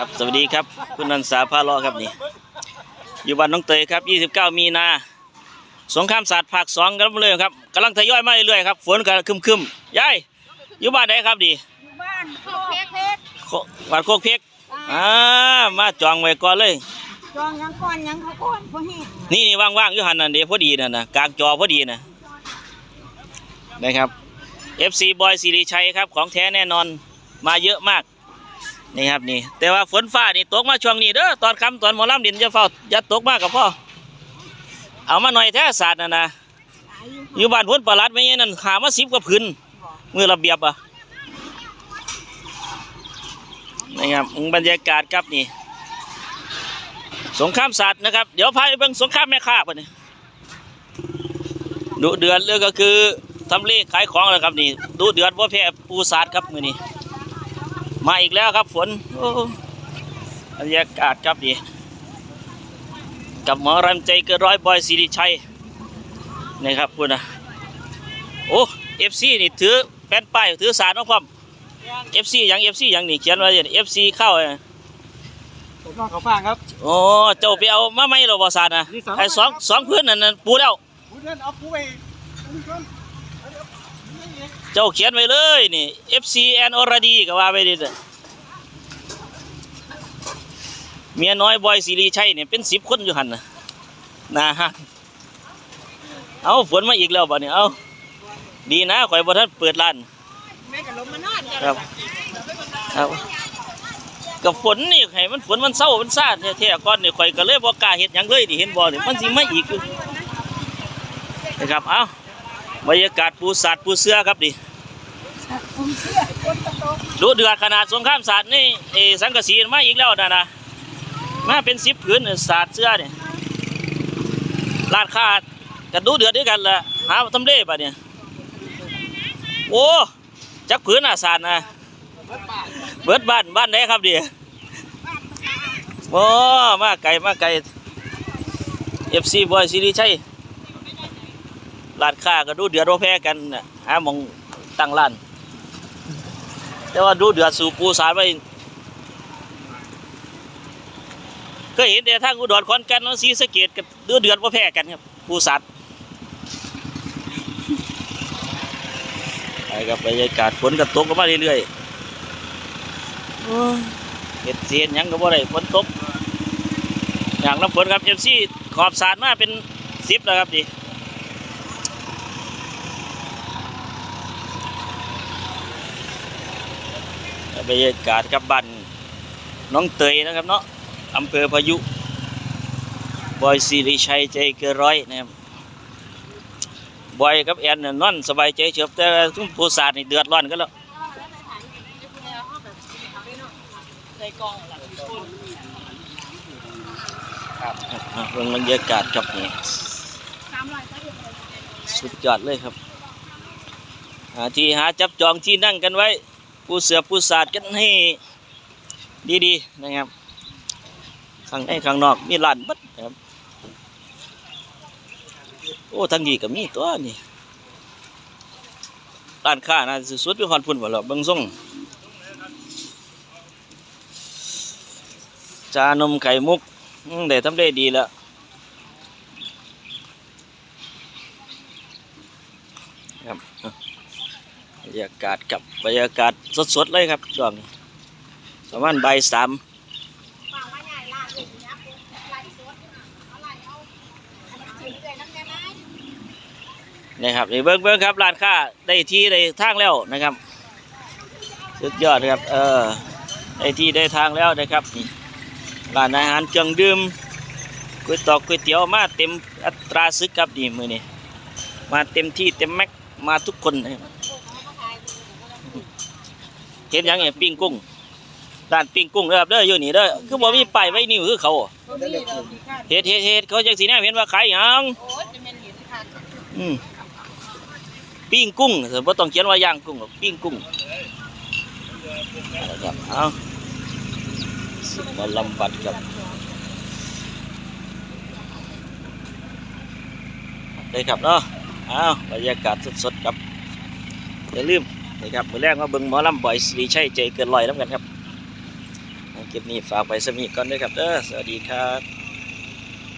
ครับ สวัสดีครับ คุณนันสาพาล้อครับนี่อยู่บ้านน้องเตยครับ 29 มีนาสงครามศาสตร์ภาคสองกันเลยครับกำลังทยอยมาเรื่อยๆครับฝนก็คึมคึมๆยายอยู่บ้านไหนครับดีอยู่บ้านโคกเพกเพกโคบ้านโคกเพกอ่ามาจองไว้ก่อนเลยจองยังก่อนยังเขาก่อนพอเฮ็ดนี่นี่ว่างๆอยู่หันนั่นเดียวพอดีนั่นนะกลางจอพอดีนะนะครับ FC บอยสิริชัยครับของแท้แน่นอนมาเยอะมาก นี่ครับนี่ แต่ว่าฝนฟ้านี่ตกมาช่วงนี้เด้อตอนค่ำตอนหมอลำดินจะเฝ้าอย่าตกมากกับพ่อเอามาหน่อยแท้ศาสตร์นะนะยอยู่บ้านพ้นประหลัดไม่ใช่นั่นหามาสิบกว่าพื้นมือระเบียบอะนี่ครับบรรยากาศครับนี่ สงครามสัตว์นะครับ เดี๋ยวพาไปเบิ่งสงครามแม่ค้าปะนี่ดุเดือดเลยก็คือทำเลขขายของแล้วครับนี่ดุเดือดว่าแพ้ปูสาดครับมือนี้ มาอีกแล้วครับฝนโอ้บรรยากาศครับนี่กับหมอรำใจเกินร้อยบอยสิริชัยนี่ครับพูดนะโอ้เอฟซีนี่ถือแผ่นป้ายถือสารน้องความเอฟซียังเอฟซียังนี่เขียนไว้เอฟซีเข้าเนี่ยผมนอนเขาฟางครับโอ้เจ้าไปเอามาไหมเราบอสานนะนี่สองไอ้สองสองพื้นนั่นนะปูแล้วพูดเล่นเอาปูไปนี่ก่อน เจ้าเขียนไว้เลยนี่ FC แอนอรดีก็ว่าไปดิเด้อเมียน้อยบอยสิริชัยเนี่ยเป็นสิบคนอยู่หันนะนะฮะเอาฝนมาอีกแล้วบ่เนี่ยเอาดีนะข่อยบ่ทันเปิดร้านแม่ก็ลงมานอนครับครับกับฝนนี่ให้มันฝนมันเศร้ามันซ่าแท้ๆก่อนนี่ข่อยก็เลยบ่กล้าเฮ็ดหยังเลยนี่เห็นบ่นี่มันสิมาอีกอยู่นะครับเอา บรรยากาศปูสัตว์ปูเสื้อครับดิดูเดือดขนาดสงครามศาสตร์นี่เอสังกะสีมาอีกแล้วนะนะมาเป็นสิบผืนเนี่ยศาสตร์เสื้อเนี่ยลาดขาดกันดูเดือดด้วยกันละหาทำเลปะเนี่ยโอ้จักผืนอะศาสตร์นะเบิดบ้านบ้านไหนครับดียโอ้มาไกลมาไกลเอฟซีบอยซีรีใช่ ลาดค่าก็ดูเดือดโรแพ้กันนะหามองตั้งร้าน แต่ว่าดูเดือดสู่ปูสารไว้เคยเห็นแต่ทางอุดรขอนแก่นน้องศรีสะเกดกับดูเดือดว่าแพ้กันครับปูสารไปกับบรรยากาศฝนก็ตกลงมาเรื่อยๆโอ้ยเห็ดเสียนยังก็บ่ได้ฝนตกอย่างน้ำฝนครับเอฟซีขอบสารมาเป็นสิบแล้วครับดิ บรรยากาศกับบ้านน้องเตยนะครับเนาะอำเภอพายุ บอยสิริชัยใจเกินร้อยนะครับบอยกับแอนน่ะนอนสบายใจเฉบแต่ทุ่มผู้สาดนี่เดือดร้อนกันแล้วใส่กองหลังครับเรื่องบรรยากาศครับนี่สามร้อยก็อยู่สุดยอดเลยครับหาที่หาจับจองที่นั่งกันไว้ ผู้เสือผู้สาดกันให้ดีๆนะครับข้างในข้างนอกมีลานบัดนะครับโอ้ทั้งดีก็มีตัวนี่ร้านค้าน่าสุดไปฮอนพุ่นบ่ล่ะเบิ่งส่งจานมไข่มุกได้ทำได้ดีแล้ว ครับ บรรยากาศกับบรรยากาศสดๆเลยครับช่วงประมาณบ่ายสามนะไล่ครับนี่เบิ้งเบิ้งครับร้านค้าได้ที่ได้ทางแล้วนะครับสุดยอดครับเออได้ที่ได้ทางแล้วนะครับนี่ร้านอาหารเครื่องดื่มก๋วยตอกก๋วยเตี๋ยวมาเต็มอัตราซึกครับนี่มือนี้มาเต็มที่เต็มแม็กมาทุกคนนะครับ เห็นยังไงปิ้งกุ้งร้านปิ้งกุ้งเด้อครับเด้ออยู่นี่เด้อคือบ่มีป้ายไว้นิ้วคือเขาอะตัวนี้เรามีค่าเฮ็ดเฮ็ดเฮ็ดเขาจังสีแนวเห็นว่าขายหยังโอ้ยจะเป็นเหรียญค่ะอืมปิ้งกุ้งเถอะบ่ต้องเขียนว่าย่างกุ้งหรอกปิ้งกุ้งเอาละครับเอาสิมาลำบัดครับได้ครับเนาะเอาบรรยากาศสดๆครับอย่าลืม นะครับมือแรกมาเบิ้งหมอลำบ่อยสีใช่ใจเกินลอยแล้วกันครับคลิปนี้ฝากไปสมีก่อนด้วยครับเด้อสวัสดีครับ